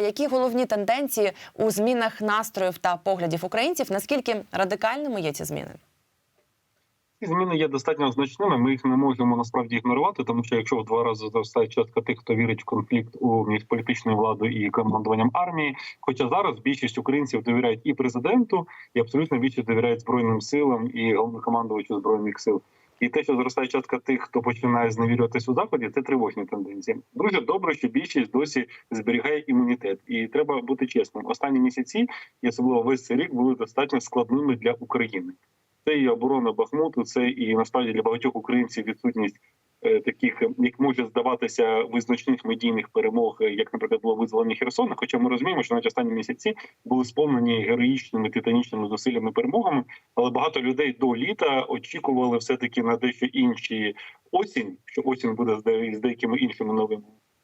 які головні тенденції у змінах настроїв та поглядів українців? Наскільки радикальними є ці зміни? Ці зміни є достатньо значними. Ми їх не можемо насправді ігнорувати, тому що якщо в два рази зростає частка тих, хто вірить в конфлікт у між політичною владою і командуванням армії. Хоча зараз більшість українців довіряють і президенту, і абсолютно більшість довіряють збройним силам і головнокомандувачу збройних сил. І те, що зростає частка тих, хто починає зневірюватись у заході, це тривожні тенденції. Дуже добре, що більшість досі зберігає імунітет, і треба бути чесним. Останні місяці, і особливо весь цей рік, були достатньо складними для України. Це і оборона Бахмуту, це і насправді для багатьох українців відсутність е, таких, як може здаватися, визначних медійних перемог, е, як, наприклад, було визволення Херсона. Хоча ми розуміємо, що навіть останні місяці були сповнені героїчними титанічними зусиллями перемогами, але багато людей до літа очікували все таки на дещо інші осінь, що осінь буде з де- з деякими іншими новими.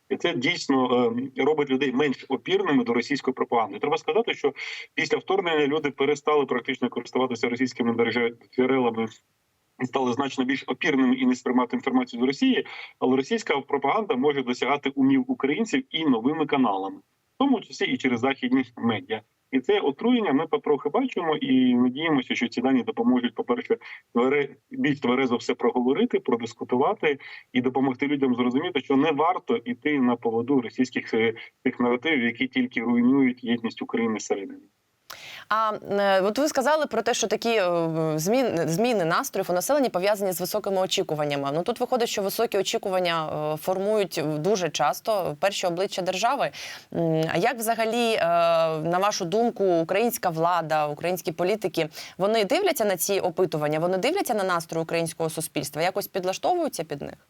І це дійсно е, робить людей менш опірними до російської пропаганди. Треба сказати, що після вторгнення люди перестали практично користуватися російськими джерелами стали значно більш опірними і не сприймати інформацію з Росії. Але російська пропаганда може досягати умів українців і новими каналами, в тому числі і через західні медіа. І це отруєння ми потрохи бачимо і надіємося, що ці дані допоможуть, по-перше, твере- більш тверезо все проговорити, продискутувати і допомогти людям зрозуміти, що не варто йти на поводу російських е, тих наративів, які тільки руйнують єдність України зсередини. А е, от ви сказали про те, що такі е, зміни, зміни настроїв у населенні пов'язані з високими очікуваннями. Ну тут виходить, що високі очікування е, формують дуже часто перші обличчя держави. А як взагалі, на вашу думку, українська влада, українські політики вони дивляться на ці опитування? Вони дивляться на настрої українського суспільства? Якось підлаштовуються під них?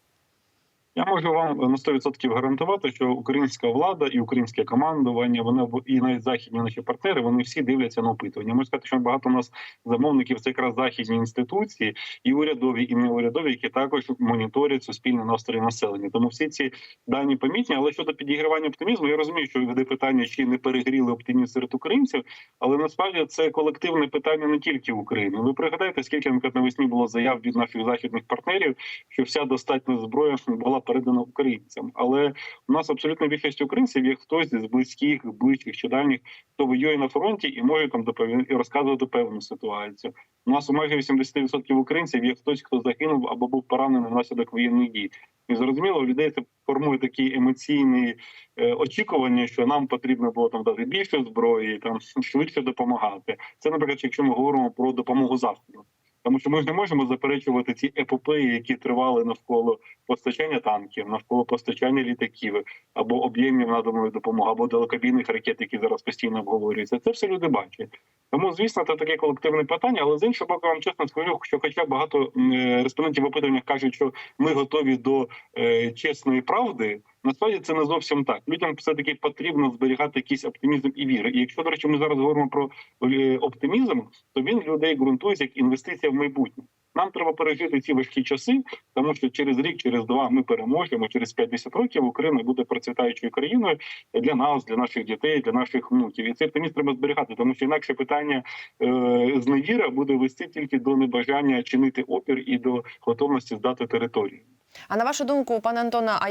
Я можу вам на 100% гарантувати, що українська влада і українське командування, вони і навіть західні наші партнери, вони всі дивляться на опитування. Можу сказати, що багато у нас замовників це якраз західні інституції, і урядові, і неурядові, які також моніторять суспільні настрої населення. Тому всі ці дані помітні. Але щодо підігравання оптимізму, я розумію, що веде питання, чи не перегріли оптимізм серед українців, але насправді це колективне питання не тільки України. Ви пригадаєте, скільки наприклад, навесні було заяв від наших західних партнерів, що вся достатня зброя була передана українцям. Але у нас абсолютно більшість українців є хтось з близьких, ближчих чи дальніх, хто воює на фронті і може там і розказувати певну ситуацію. У нас у майже 80% українців є хтось, хто загинув або був поранений внаслідок воєнних дій. І зрозуміло, у людей це формує такі емоційні е, очікування, що нам потрібно було там дати більше зброї, там швидше допомагати. Це, наприклад, якщо ми говоримо про допомогу заходу. Тому що ми ж не можемо заперечувати ці епопеї, які тривали навколо постачання танків, навколо постачання літаків або об'ємів наданої допомоги, або далекобійних ракет, які зараз постійно обговорюються. Це все люди бачать. Тому, звісно, це таке колективне питання. Але з іншого боку, вам чесно скажу, що хоча багато е, респондентів в опитуваннях кажуть, що ми готові до е, чесної правди. Насправді це не зовсім так. Людям все таки потрібно зберігати якийсь оптимізм і віру. І якщо до речі, ми зараз говоримо про е, оптимізм, то він людей ґрунтується як інвестиція в майбутнє. Нам треба пережити ці важкі часи, тому що через рік, через два ми переможемо. Через 50 років Україна буде процвітаючою країною для нас, для наших дітей, для наших внуків. І цей оптимізм треба зберігати, тому що інакше питання е, зневіра буде вести тільки до небажання чинити опір і до готовності здати територію. А на вашу думку, пане Антоне, а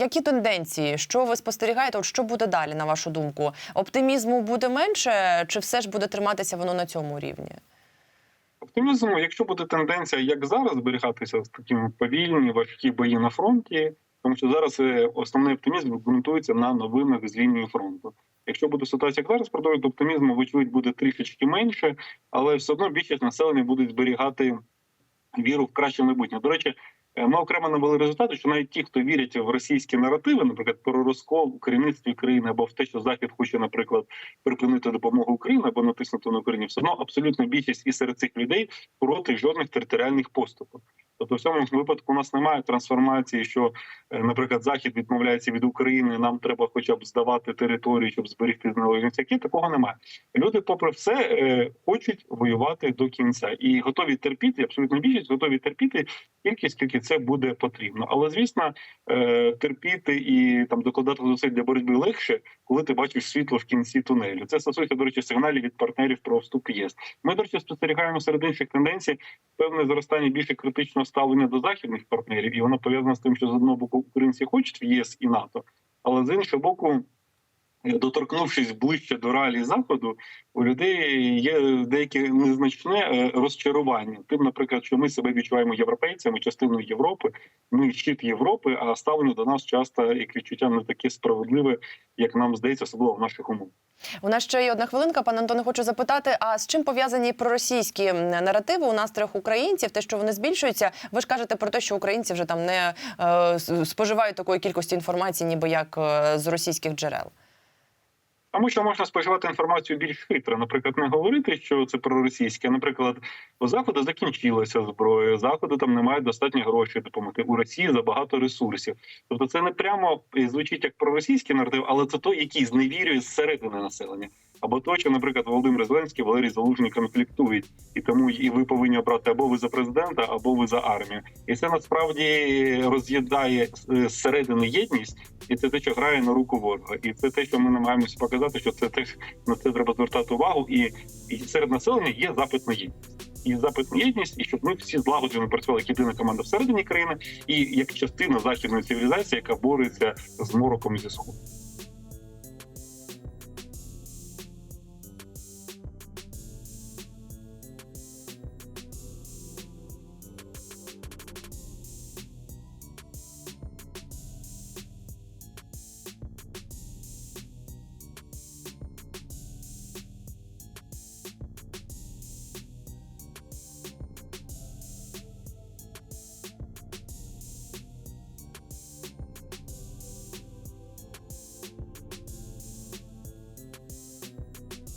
які тенденції? Що ви спостерігаєте? От що буде далі, на вашу думку? Оптимізму буде менше, чи все ж буде триматися воно на цьому рівні? Оптимізм, якщо буде тенденція, як зараз зберігатися з такими повільні, важкі бої на фронті, тому що зараз е, основний оптимізм ґрунтується на новинах з лінії фронту. Якщо буде ситуація як зараз, продовжувати оптимізму, вочевидь, буде трішечки менше, але все одно більшість населення будуть зберігати віру в краще майбутнє. До речі, ми окремо навели результати, що навіть ті, хто вірять в російські наративи, наприклад, про розкол у керівництві країни або в те, що захід хоче, наприклад, припинити допомогу Україні або натиснути на Україні, все одно абсолютна більшість і серед цих людей проти жодних територіальних поступок. Тобто, в цьому випадку у нас немає трансформації, що, е, наприклад, захід відмовляється від України. Нам треба, хоча б здавати територію, щоб зберегти. Які такого немає. Люди, попри все, е, хочуть воювати до кінця і готові терпіти. Абсолютно більшість готові терпіти стільки, скільки це буде потрібно. Але звісно, е, терпіти і там докладати зусиль для боротьби легше, коли ти бачиш світло в кінці тунелю. Це стосується, до речі, сигналів від партнерів про вступ в ЄС. Ми, до речі, спостерігаємо серед інших тенденцій певне зростання більше критичного ставлення до західних партнерів, і воно пов'язано з тим, що з одного боку українці хочуть в ЄС і НАТО, але з іншого боку. Доторкнувшись ближче до реалій заходу, у людей є деяке незначне е, розчарування. Тим, наприклад, що ми себе відчуваємо європейцями, частиною Європи, ми щит Європи, а ставлення до нас часто як відчуття не таке справедливе, як нам здається, особливо в наших умовах. У нас ще є одна хвилинка. Пане Антоне, хочу запитати: а з чим пов'язані проросійські наративи у настроях українців? Те, що вони збільшуються? Ви ж кажете про те, що українці вже там не е, споживають такої кількості інформації, ніби як е, з російських джерел. Тому що можна споживати інформацію більш хитро. Наприклад, не говорити, що це проросійське. Наприклад, у заходу закінчилася зброя, заходу там немає достатньо грошей допомогти. У Росії забагато ресурсів. Тобто, це не прямо звучить як проросійський наратив, але це той, який зневірює зсередини населення. Або то, що, наприклад, Володимир Зеленський, Валерій Залужний конфліктують, і тому і ви повинні обрати або ви за президента, або ви за армію. І це насправді роз'їдає е, зсередини єдність, і це те, що грає на руку ворога. І це те, що ми намагаємося показати, що це теж на це треба звертати увагу. І, і серед населення є запит на єдність. І запит на єдність, і щоб ми всі злагоджено працювали як єдина команда всередині країни, і як частина західної цивілізації, яка бореться з мороком зі сходу.